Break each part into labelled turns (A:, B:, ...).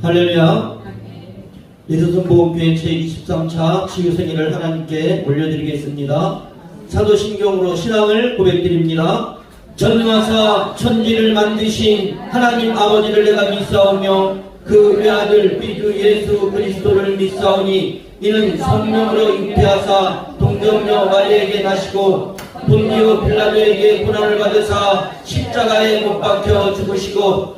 A: 할렐루야. 예수선 보험교회 제23차 치유생일을 하나님께 올려드리겠습니다. 사도신경으로 신앙을 고백드립니다. 전능하사 천지를 만드신 하나님 아버지를 내가 믿사오며 그 외아들 비주 예수 그리스도를 믿사오니 이는 성령으로 잉태하사 동정녀 마리에게 나시고 본디오 빌라도에게 고난을 받으사 십자가에 못 박혀 죽으시고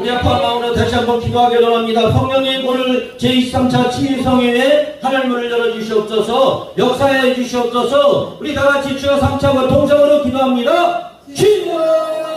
A: 우리 아빠 마음으로 다시 한번 기도하기 원합니다. 성령의 오늘 제23차 치유성회에 하늘 문을 열어주시옵소서 역사해 주시옵소서. 우리 다같이 주여 3차와 동성으로 기도합니다. 주여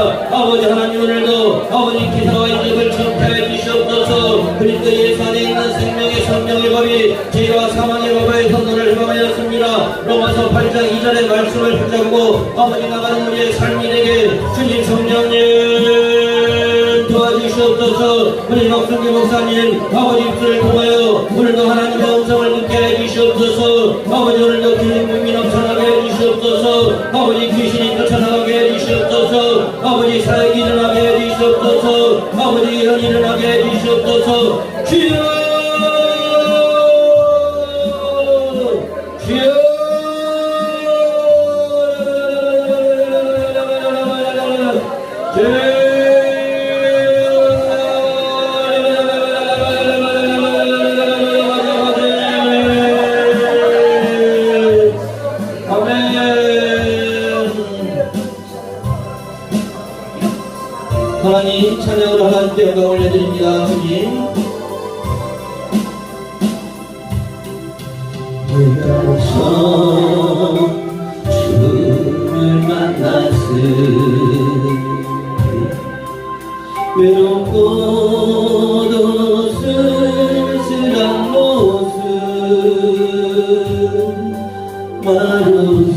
A: 아버지 하나님 오늘도 아버지 기사와 인적을 전폐하여 주시옵소서. 그리스도 예수 안에 있는 생명의 성령의 법이 죄와 사망의 법의 선언을 해방하였습니다. 로마서 8장 2절의 말씀을 붙잡고 아버지 나가는 우리의 삶이 되게 주님 성령님 도와주시옵소서. 우리 박성기 목사님 아버지 입술을 통하여 오늘도 하나님의 음성을 듣게 해주시옵소서. 아버지 오늘도 귀신 국민 넘쳐나게 해주시옵소서. 아버지 귀신이 쫓아나가게 해 주시옵소서. 아버지 사역이 일어나게 해주시옵소서. 아버지 이런 일어나게 해주시옵소서. 주여
B: 외롭고도 쓸쓸한 모습 말없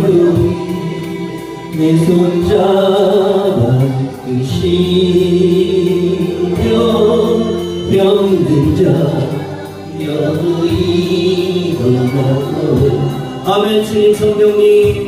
B: 조용히 내 손잡아 끄시며 병든 자 여기 일어나고
A: 아멘 주님 성령님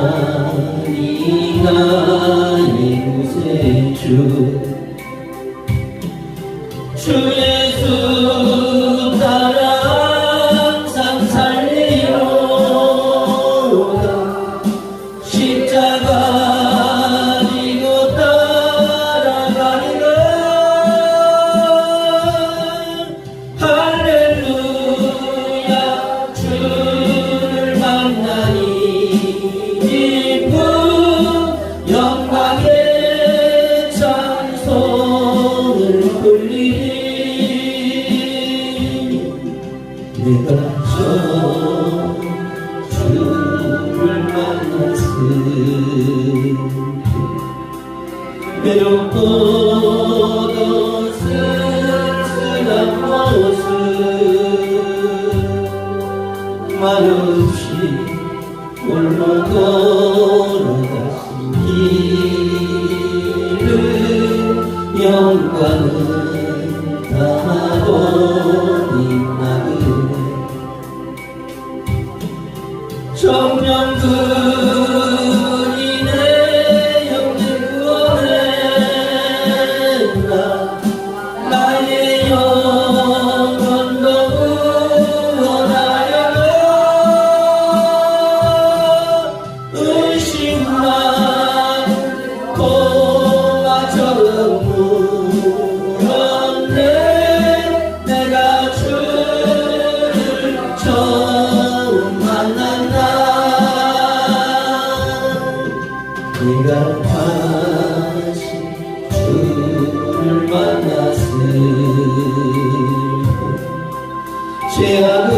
B: 그
A: 저 정령들 때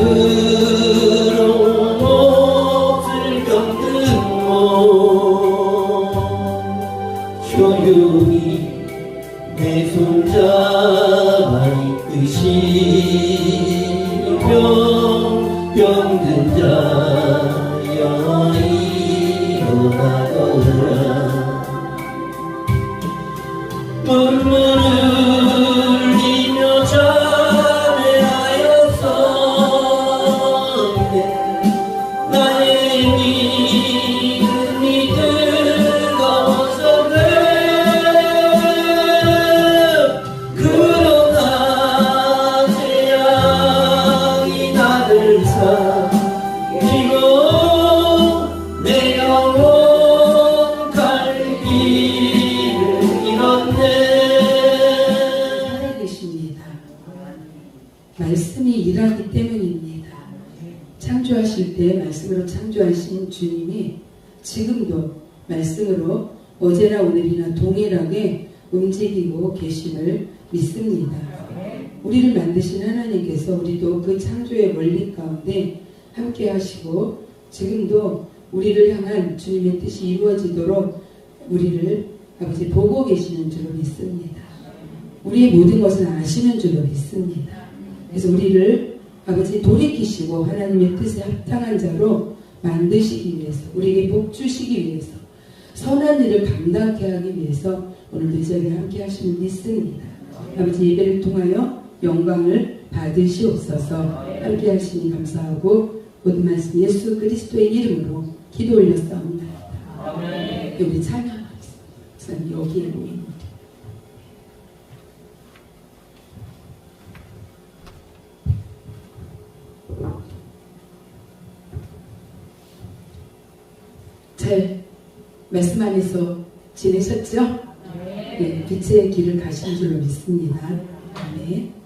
C: 움직이고 계심을 믿습니다. 우리를 만드신 하나님께서 우리도 그 창조의 원리 가운데 함께 하시고 지금도 우리를 향한 주님의 뜻이 이루어지도록 우리를 아버지 보고 계시는 줄로 믿습니다. 우리의 모든 것을 아시는 줄로 믿습니다. 그래서 우리를 아버지 돌이키시고 하나님의 뜻에 합당한 자로 만드시기 위해서 우리에게 복 주시기 위해서 선한 일을 감당케 하기 위해서 오늘도 이 자리에 함께 하시는 믿습니다. 아버지 예배를 통하여 영광을 받으시옵소서 함께 하시니 감사하고 모든 말씀 예수 그리스도의 이름으로 기도 올렸사옵나이다. 우리 찬양하겠습니다. 여기에 모인 잘 말씀 안에서 지내셨죠? 네, 빛의 길을 가신 줄로 믿습니다. 네. 아멘.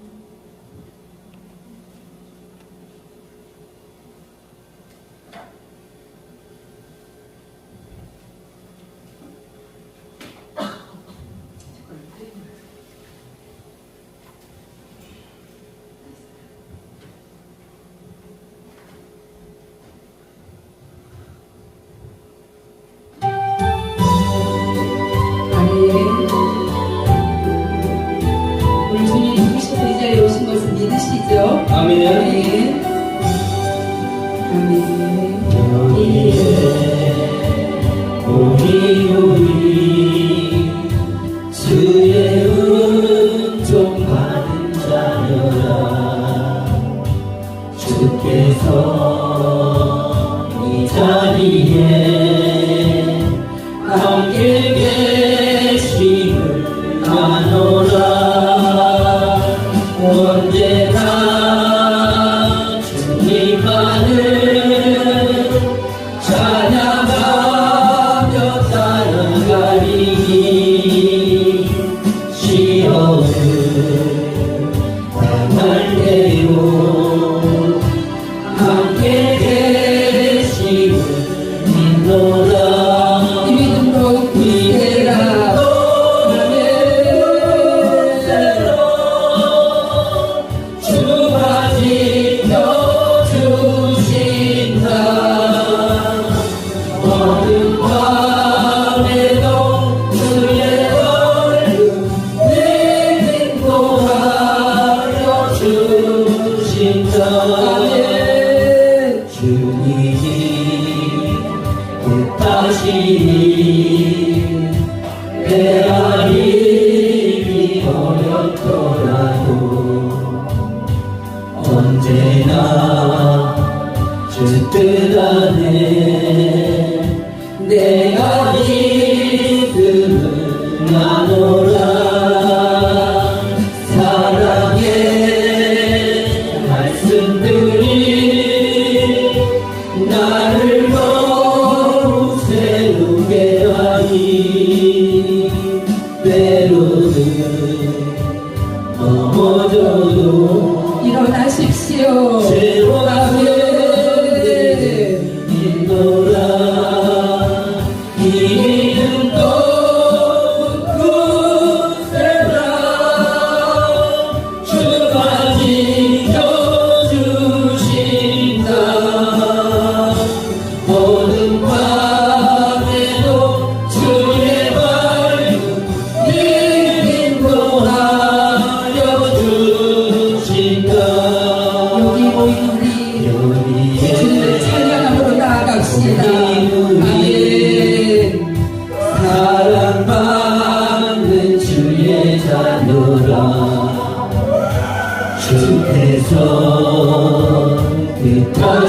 A: 절대 안에 내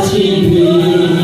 A: 清贫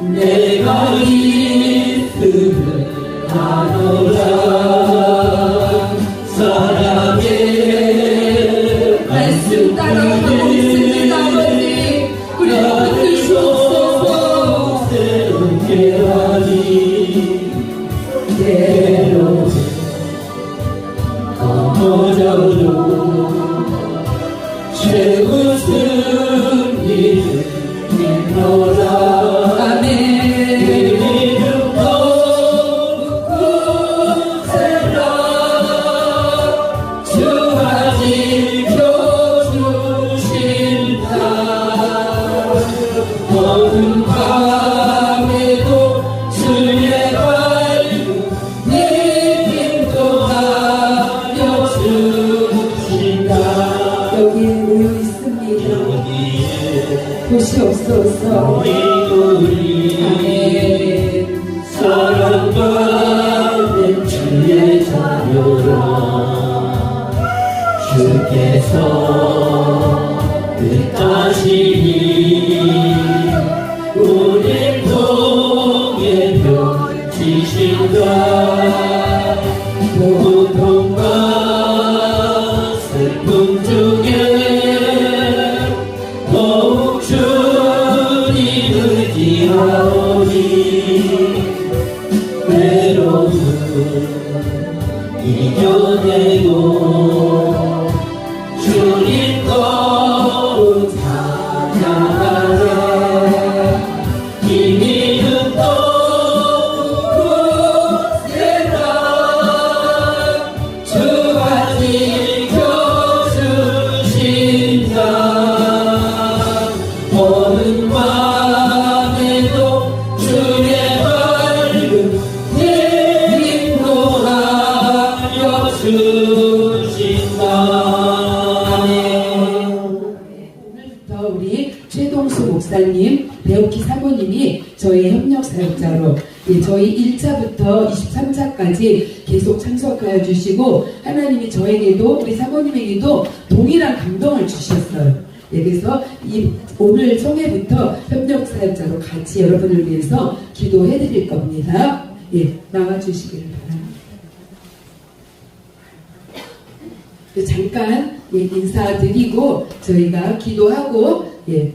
A: 내가 이름을 하노라.
C: God. 참석하여 주시고 하나님이 저에게도 우리 사모님에게도 동일한 감동을 주셨어요. 예, 그래서 이 오늘 성회부터 협력 사역자로 같이 여러분을 위해서 기도해 드릴 겁니다. 예, 나와 주시기를 바랍니다. 그 잠깐 예, 인사드리고 저희가 기도하고 예,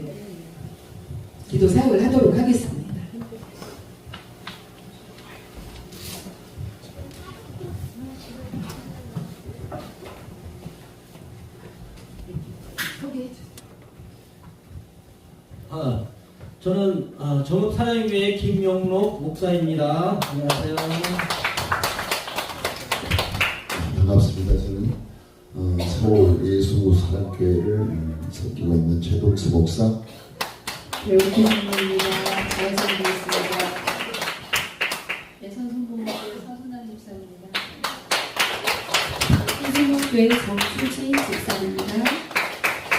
C: 기도 사역을 하도록 하겠습니다. 소개해 주세요.
D: 아, 저는 아, 정읍사랑교회 김용록 목사입니다. 안녕하세요.
E: 반갑습니다. 저는 어, 서울 예수 사랑교회를 음, 섬기고 있는 최동수 목사.
C: 잘 섬기겠습니다.
F: 네, 예선성공교회 서순환 집사입니다.
C: 신승목교회 정수진 집사입니다.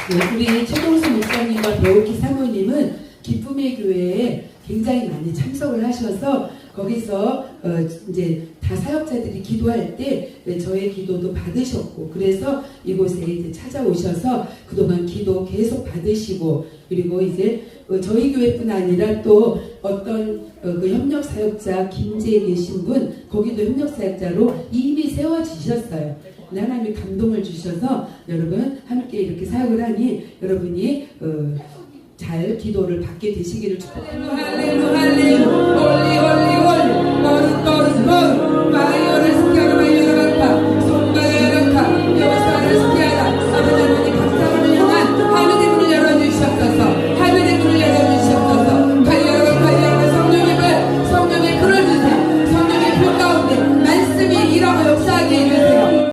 C: 네, 우리 최동수 목사님과 배우기 사모님은 기쁨의 교회에 굉장히 많이 참석을 하셔서 거기서 어, 이제 다 사역자들이 기도할 때 네, 저의 기도도 받으셨고 그래서 이곳에 이제 찾아오셔서 그동안 기도 계속 받으시고 그리고 이제 어, 저희 교회뿐 아니라 또 어떤 어, 그 협력 사역자 김재에 계신 분 거기도 협력 사역자로 이미 세워지셨어요. 하나님이 감동을 주셔서 여러분 함께 이렇게 사역을 하니 여러분이 어, 잘 기도를 받게 되시기를 축복합니다.